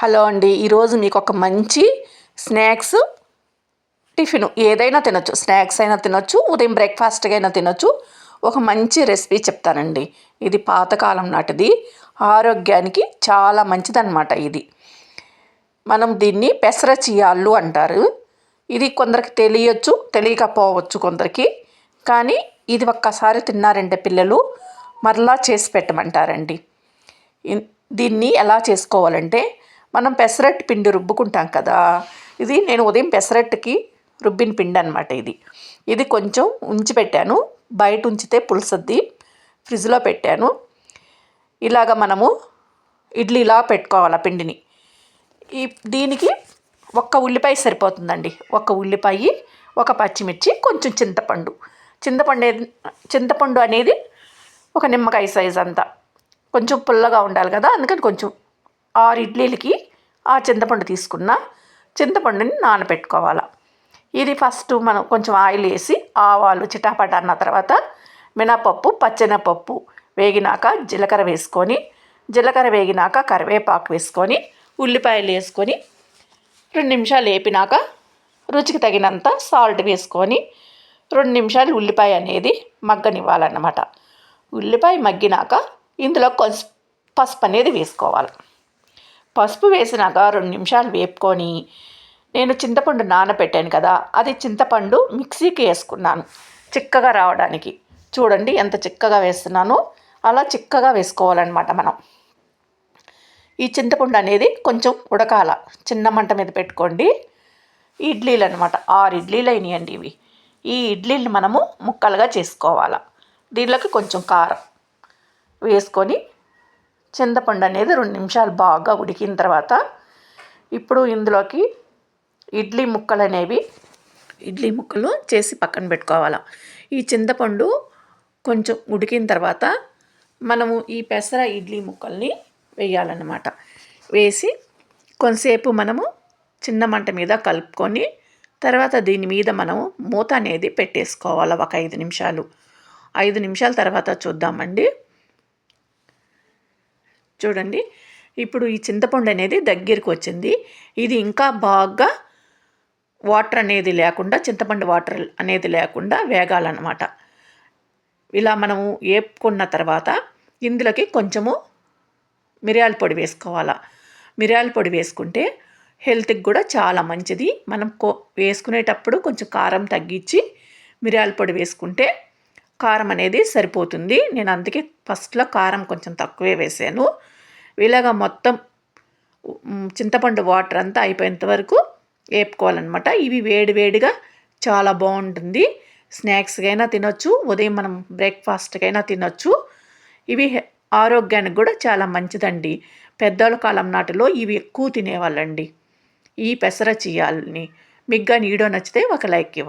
Hello అండి ఈరోజు మీకు ఒక మంచి స్నాక్స్ టిఫిన్. ఏదైనా తినొచ్చు. స్నాక్స్ అయినా తినొచ్చు ఉదయం బ్రేక్ఫాస్ట్గా అయినా తినొచ్చు. ఒక మంచి రెసిపీ చెప్తానండి. ఇది పాతకాలం నాటిది. ఆరోగ్యానికి చాలా మంచిదన్నమాట ఇది. మనం దీన్ని పెసర చియాళ్ళు అంటారు. ఇది కొందరికి తెలియచ్చు తెలియకపోవచ్చు కొందరికి. కానీ ఇది ఒక్కసారి తిన్నారంటే పిల్లలు మరలా చేసి పెట్టమంటారండి. దీన్ని ఎలా చేసుకోవాలంటే మనం పెసరట్టు పిండి రుబ్బుకుంటాం కదా ఇది నేను ఉదయం పెసరట్టుకి రుబ్బిన పిండి అనమాట ఇది. ఇది కొంచెం ఉంచి పెట్టాను. బయట ఉంచితే పులుసద్ది ఫ్రిడ్జ్లో పెట్టాను. ఇలాగ మనము ఇడ్లీలా పెట్టుకోవాలి పిండిని. ఈ దీనికి ఒక్క ఉల్లిపాయ సరిపోతుందండి. ఒక ఉల్లిపాయ ఒక పచ్చిమిర్చి కొంచెం చింతపండు. చింతపండు చింతపండు అనేది ఒక నిమ్మకాయ సైజ్ అంతా. కొంచెం పుల్లగా ఉండాలి కదా అందుకని కొంచెం ఆరు ఇడ్లీలకి ఆ చింతపండు తీసుకున్న. చింతపండుని నానబెట్టుకోవాలి ఇది ఫస్ట్ మనం కొంచెం ఆయిల్ వేసి ఆవాలు చిటాపట అన్న తర్వాత మినపప్పు పచ్చెనపప్పు వేగినాక జీలకర్ర వేసుకొని జీలకర్ర వేగినాక కరివేపాకు వేసుకొని ఉల్లిపాయలు వేసుకొని రెండు నిమిషాలు వేపినాక రుచికి తగినంత సాల్ట్ వేసుకొని రెండు నిమిషాలు ఉల్లిపాయ అనేది మగ్గనివ్వాలన్నమాట. ఉల్లిపాయ మగ్గినాక ఇందులో కొంచెం పసుపు అనేది వేసుకోవాలి. పసుపు వేసినాక రెండు నిమిషాలు వేపుకొని నేను చింతపండు నానబెట్టాను కదా అది చింతపండు మిక్సీకి వేసుకున్నాను చిక్కగా రావడానికి. చూడండి ఎంత చిక్కగా వేస్తున్నానో అలా చిక్కగా వేసుకోవాలన్నమాట మనం. ఈ చింతపండు అనేది కొంచెం ఉడకాల చిన్న మంట మీద పెట్టుకోండి. ఇడ్లీలు అనమాట ఆరు ఇడ్లీలు అయినాయండి ఇవి. ఈ ఇడ్లీలు మనము ముక్కలుగా చేసుకోవాలి. దీనిలోకి కొంచెం కారం వేసుకొని చింతపండు అనేది రెండు నిమిషాలు బాగా ఉడికిన తర్వాత ఇప్పుడు ఇందులోకి ఇడ్లీ ముక్కలు అనేవి ఇడ్లీ ముక్కలు చేసి పక్కన పెట్టుకోవాలి. ఈ చింతపండు కొంచెం ఉడికిన తర్వాత మనము ఈ పెసర ఇడ్లీ ముక్కల్ని వేయాలన్నమాట. వేసి కొంతసేపు మనము చిన్న మంట మీద కలుపుకొని తర్వాత దీని మీద మనము మూత అనేది పెట్టేసుకోవాలి ఒక ఐదు నిమిషాలు. ఐదు నిమిషాల తర్వాత చూద్దామండి. చూడండి. ఇప్పుడు ఈ చింతపండు అనేది దగ్గరికి వచ్చింది. ఇది ఇంకా బాగా వాటర్ అనేది లేకుండా చింతపండు వాటర్ అనేది లేకుండా వేగాలన్నమాట. ఇలా మనము వేపుకున్న తర్వాత ఇందులోకి కొంచెము మిరియాల పొడి వేసుకోవాలా? మిరియాల పొడి వేసుకుంటే హెల్త్కి కూడా చాలా మంచిది. మనం కో వేసుకునేటప్పుడు కొంచెం కారం తగ్గించి మిరియాల పొడి వేసుకుంటే కారం అనేది సరిపోతుంది. నేను అందుకే ఫస్ట్లో కారం కొంచెం తక్కువే వేసాను. ఇలాగ మొత్తం చింతపండు వాటర్ అంతా అయిపోయేంత వరకు వేపుకోవాలన్నమాట. ఇవి వేడివేడిగా చాలా బాగుంటుంది. స్నాక్స్కైనా తినొచ్చు ఉదయం మనం బ్రేక్ఫాస్ట్కైనా తినొచ్చు. ఇవి ఆరోగ్యానికి కూడా చాలా మంచిదండి. పెద్దోళ్ళ కాలం నాటిలో ఇవి ఎక్కువ తినేవాళ్ళండి. ఈ పెసర చేయాలని. మీకు కానీ వీడియో నచ్చితే ఒక లైక్ ఇవ్వండి